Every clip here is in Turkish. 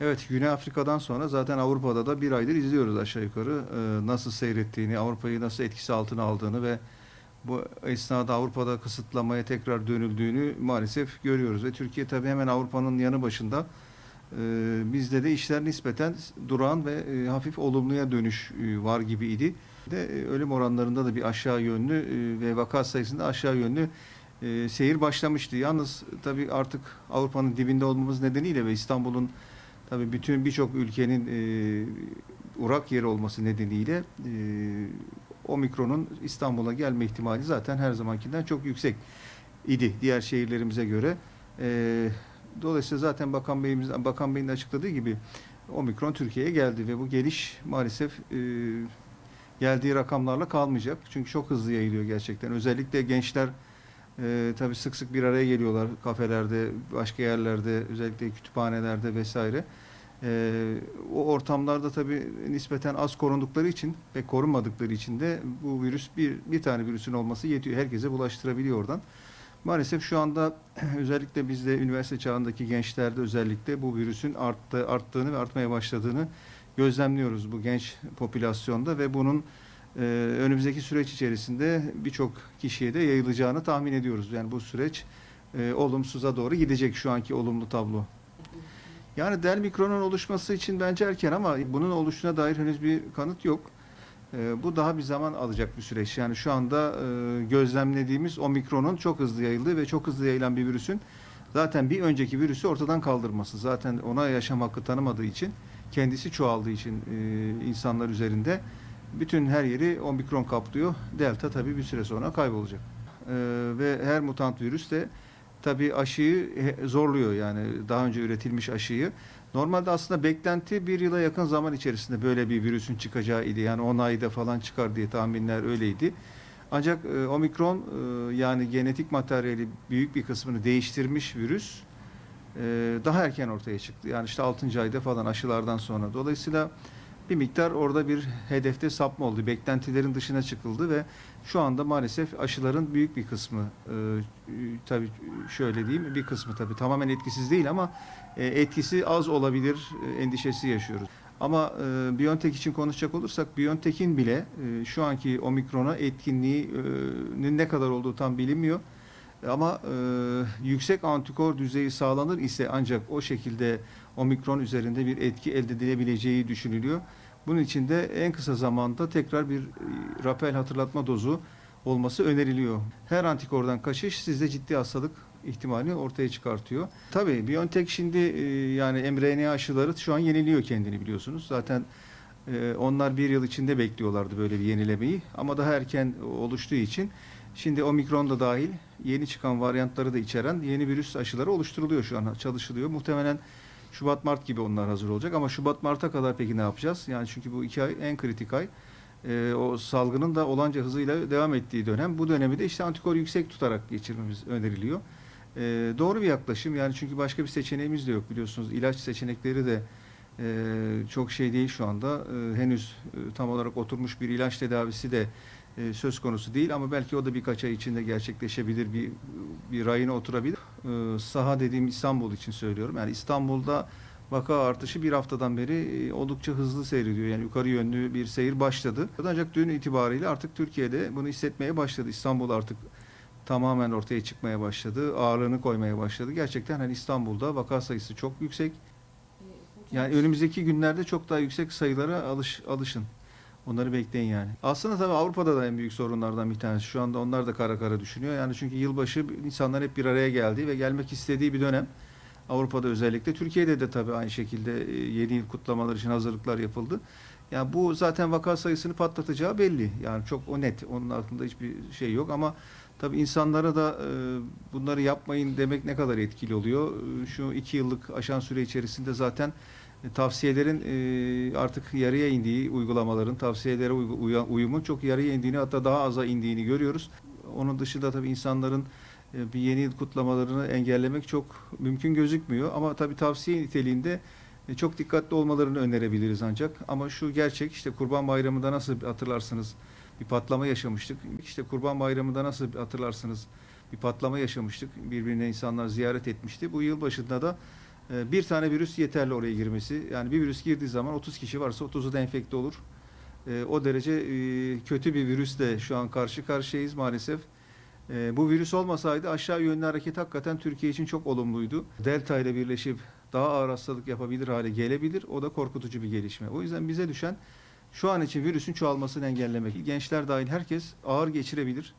Evet, Güney Afrika'dan sonra zaten Avrupa'da da bir aydır izliyoruz aşağı yukarı e, nasıl seyrettiğini, Avrupa'yı nasıl etkisi altına aldığını ve bu esnada Avrupa'da kısıtlamaya tekrar dönüldüğünü maalesef görüyoruz. Ve Türkiye tabii hemen Avrupa'nın yanı başında e, bizde de işler nispeten durağan ve e, hafif olumluya dönüş e, var gibiydi. De e, ölüm oranlarında da bir aşağı yönlü e, ve vaka sayısında aşağı yönlü e, seyir başlamıştı. Yalnız tabii artık Avrupa'nın dibinde olmamız nedeniyle ve İstanbul'un tabii bütün birçok ülkenin e, uğrak yeri olması nedeniyle e, omikronun İstanbul'a gelme ihtimali zaten her zamankinden çok yüksek idi diğer şehirlerimize göre. E, dolayısıyla zaten Bakan Beyimiz Bakan Bey'in açıkladığı gibi omikron Türkiye'ye geldi ve bu geliş maalesef e, geldiği rakamlarla kalmayacak. Çünkü çok hızlı yayılıyor gerçekten. Özellikle gençler e, tabii sık sık bir araya geliyorlar kafelerde, başka yerlerde, özellikle kütüphanelerde vesaire. E, o ortamlarda tabii nispeten az korundukları için ve korunmadıkları için de bu virüs bir bir tane virüsün olması yetiyor. Herkese bulaştırabiliyor oradan. Maalesef şu anda özellikle bizde üniversite çağındaki gençlerde özellikle bu virüsün arttı, arttığını ve artmaya başladığını gözlemliyoruz bu genç popülasyonda ve bunun e, önümüzdeki süreç içerisinde birçok kişiye de yayılacağını tahmin ediyoruz. Yani bu süreç e, olumsuza doğru gidecek şu anki olumlu tablo. Yani del mikronun oluşması için bence erken ama bunun oluşuna dair henüz bir kanıt yok. E, bu daha bir zaman alacak bir süreç. Yani şu anda e, gözlemlediğimiz omikronun çok hızlı yayıldığı ve çok hızlı yayılan bir virüsün zaten bir önceki virüsü ortadan kaldırması. Zaten ona yaşam hakkı tanımadığı için, kendisi çoğaldığı için e, insanlar üzerinde bütün her yeri omikron kaplıyor. Delta tabii bir süre sonra kaybolacak. E, ve her mutant virüs de tabii aşıyı zorluyor yani daha önce üretilmiş aşıyı. Normalde aslında beklenti bir yıla yakın zaman içerisinde böyle bir virüsün çıkacağı idi. Yani 10 ayda falan çıkar diye tahminler öyleydi. Ancak e, omikron e, yani genetik materyali büyük bir kısmını değiştirmiş virüs e, daha erken ortaya çıktı. Yani işte 6. ayda falan aşılardan sonra. Dolayısıyla bir miktar orada bir hedefte sapma oldu. Beklentilerin dışına çıkıldı ve şu anda maalesef aşıların büyük bir kısmı e, tabii şöyle diyeyim bir kısmı tabii tamamen etkisiz değil ama e, etkisi az olabilir e, endişesi yaşıyoruz. Ama e, BioNTech için konuşacak olursak BioNTech'in bile e, şu anki omikrona etkinliğinin ne kadar olduğu tam bilinmiyor. Ama e, yüksek antikor düzeyi sağlanır ise ancak o şekilde omikron üzerinde bir etki elde edilebileceği düşünülüyor. Bunun için de en kısa zamanda tekrar bir e, rapel hatırlatma dozu olması öneriliyor. Her antikordan kaçış sizde ciddi hastalık ihtimali ortaya çıkartıyor. Tabii BioNTech şimdi e, yani mRNA aşıları şu an yeniliyor kendini biliyorsunuz. Zaten e, onlar bir yıl içinde bekliyorlardı böyle bir yenilemeyi ama daha erken oluştuğu için şimdi omikron da dahil yeni çıkan varyantları da içeren yeni virüs aşıları oluşturuluyor şu an çalışılıyor. Muhtemelen Şubat Mart gibi onlar hazır olacak ama Şubat Mart'a kadar peki ne yapacağız? Yani çünkü bu iki ay en kritik ay. Ee, o salgının da olanca hızıyla devam ettiği dönem. Bu dönemi de işte antikor yüksek tutarak geçirmemiz öneriliyor. Ee, doğru bir yaklaşım yani çünkü başka bir seçeneğimiz de yok biliyorsunuz. İlaç seçenekleri de e, çok şey değil şu anda. E, henüz e, tam olarak oturmuş bir ilaç tedavisi de e, söz konusu değil ama belki o da birkaç ay içinde gerçekleşebilir, bir bir rayına oturabilir. E, saha dediğim İstanbul için söylüyorum. Yani İstanbul'da vaka artışı bir haftadan beri e, oldukça hızlı seyrediyor. Yani yukarı yönlü bir seyir başladı. Ancak dün itibariyle artık Türkiye'de bunu hissetmeye başladı. İstanbul artık tamamen ortaya çıkmaya başladı. Ağırlığını koymaya başladı. Gerçekten hani İstanbul'da vaka sayısı çok yüksek. Yani önümüzdeki günlerde çok daha yüksek sayılara alış, alışın. Onları bekleyin yani. Aslında tabii Avrupa'da da en büyük sorunlardan bir tanesi. Şu anda onlar da kara kara düşünüyor. Yani çünkü yılbaşı insanlar hep bir araya geldi ve gelmek istediği bir dönem. Avrupa'da özellikle. Türkiye'de de tabii aynı şekilde e, yeni yıl kutlamaları için hazırlıklar yapıldı. Yani bu zaten vaka sayısını patlatacağı belli. Yani çok o net. Onun altında hiçbir şey yok ama tabii insanlara da e, bunları yapmayın demek ne kadar etkili oluyor. E, Şu iki yıllık aşan süre içerisinde zaten tavsiyelerin e, artık yarıya indiği uygulamaların tavsiyelere uyumun çok yarıya indiğini hatta daha aza indiğini görüyoruz. Onun dışında tabii insanların e, bir yeni yıl kutlamalarını engellemek çok mümkün gözükmüyor ama tabii tavsiye niteliğinde e, çok dikkatli olmalarını önerebiliriz ancak ama şu gerçek işte Kurban Bayramı'nda nasıl hatırlarsınız bir patlama yaşamıştık. İşte Kurban Bayramı'nda nasıl hatırlarsınız bir patlama yaşamıştık. Birbirine insanlar ziyaret etmişti. Bu yıl başında da E, bir tane virüs yeterli oraya girmesi. Yani bir virüs girdiği zaman 30 kişi varsa 30'u da enfekte olur. E, o derece e, kötü bir virüsle şu an karşı karşıyayız maalesef. E, bu virüs olmasaydı aşağı yönlü hareket hakikaten Türkiye için çok olumluydu. Delta ile birleşip daha ağır hastalık yapabilir hale gelebilir. O da korkutucu bir gelişme. O yüzden bize düşen şu an için virüsün çoğalmasını engellemek. Gençler dahil herkes ağır geçirebilir.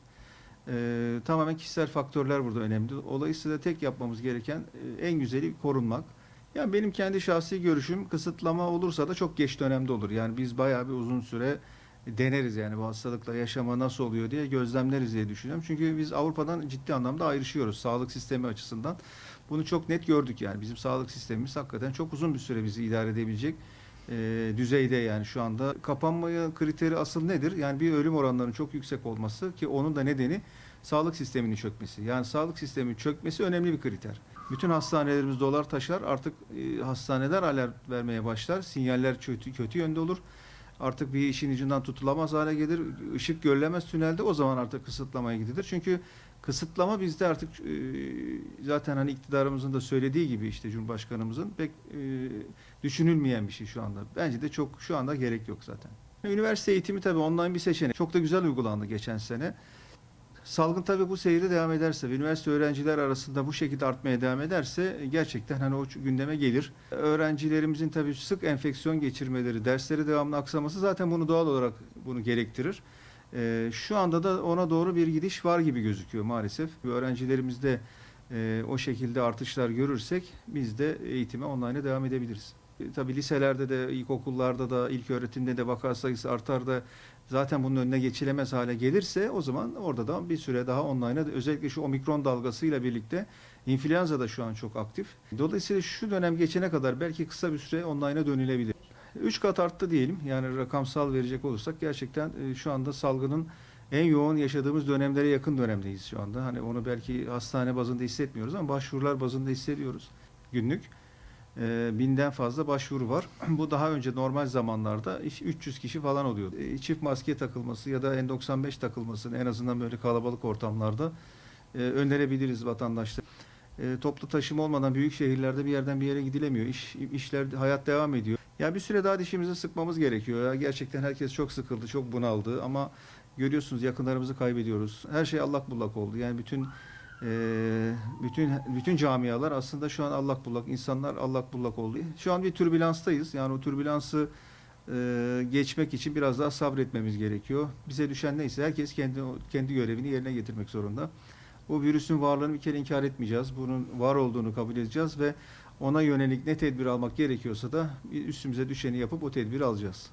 Ee, tamamen kişisel faktörler burada önemli. Dolayısıyla tek yapmamız gereken e, en güzeli korunmak. Yani benim kendi şahsi görüşüm kısıtlama olursa da çok geç dönemde olur. Yani biz bayağı bir uzun süre deneriz yani bu hastalıkla yaşama nasıl oluyor diye gözlemleriz diye düşünüyorum. Çünkü biz Avrupa'dan ciddi anlamda ayrışıyoruz sağlık sistemi açısından. Bunu çok net gördük yani bizim sağlık sistemimiz hakikaten çok uzun bir süre bizi idare edebilecek e, düzeyde yani şu anda. Kapanmaya kriteri asıl nedir? Yani bir ölüm oranlarının çok yüksek olması ki onun da nedeni sağlık sisteminin çökmesi. Yani sağlık sisteminin çökmesi önemli bir kriter. Bütün hastanelerimiz dolar taşar. Artık e, hastaneler alert vermeye başlar. Sinyaller kötü, kötü yönde olur. Artık bir işin ucundan tutulamaz hale gelir. Işık görülemez tünelde o zaman artık kısıtlamaya gidilir. Çünkü kısıtlama bizde artık e, zaten hani iktidarımızın da söylediği gibi işte Cumhurbaşkanımızın pek e, düşünülmeyen bir şey şu anda. Bence de çok şu anda gerek yok zaten. Üniversite eğitimi tabii online bir seçenek. Çok da güzel uygulandı geçen sene. Salgın tabii bu seyri devam ederse ve üniversite öğrenciler arasında bu şekilde artmaya devam ederse gerçekten hani o gündeme gelir. Öğrencilerimizin tabii sık enfeksiyon geçirmeleri, dersleri devamlı aksaması zaten bunu doğal olarak bunu gerektirir. Ee, şu anda da ona doğru bir gidiş var gibi gözüküyor maalesef. Öğrencilerimizde e, o şekilde artışlar görürsek biz de eğitime online'a devam edebiliriz. E, tabii liselerde de, ilkokullarda da, ilk öğretimde de vaka sayısı artar da zaten bunun önüne geçilemez hale gelirse o zaman orada da bir süre daha online'a özellikle şu omikron dalgasıyla birlikte influenza da şu an çok aktif. Dolayısıyla şu dönem geçene kadar belki kısa bir süre online'a dönülebilir. 3 kat arttı diyelim. Yani rakamsal verecek olursak gerçekten e, şu anda salgının en yoğun yaşadığımız dönemlere yakın dönemdeyiz şu anda. Hani onu belki hastane bazında hissetmiyoruz ama başvurular bazında hissediyoruz günlük. E, binden fazla başvuru var. Bu daha önce normal zamanlarda iş- 300 kişi falan oluyor. E, Çift maske takılması ya da N95 takılmasını en azından böyle kalabalık ortamlarda e, önerebiliriz vatandaşlar. E, toplu taşıma olmadan büyük şehirlerde bir yerden bir yere gidilemiyor. İş, işler, hayat devam ediyor. Ya bir süre daha dişimizi sıkmamız gerekiyor. Ya gerçekten herkes çok sıkıldı, çok bunaldı ama görüyorsunuz yakınlarımızı kaybediyoruz. Her şey allak bullak oldu. Yani bütün e, bütün bütün camialar aslında şu an allak bullak, insanlar allak bullak oldu. Şu an bir türbülanstayız. Yani o türbülansı e, geçmek için biraz daha sabretmemiz gerekiyor. Bize düşen neyse herkes kendi kendi görevini yerine getirmek zorunda. Bu virüsün varlığını bir kere inkar etmeyeceğiz. Bunun var olduğunu kabul edeceğiz ve ona yönelik ne tedbir almak gerekiyorsa da üstümüze düşeni yapıp o tedbiri alacağız.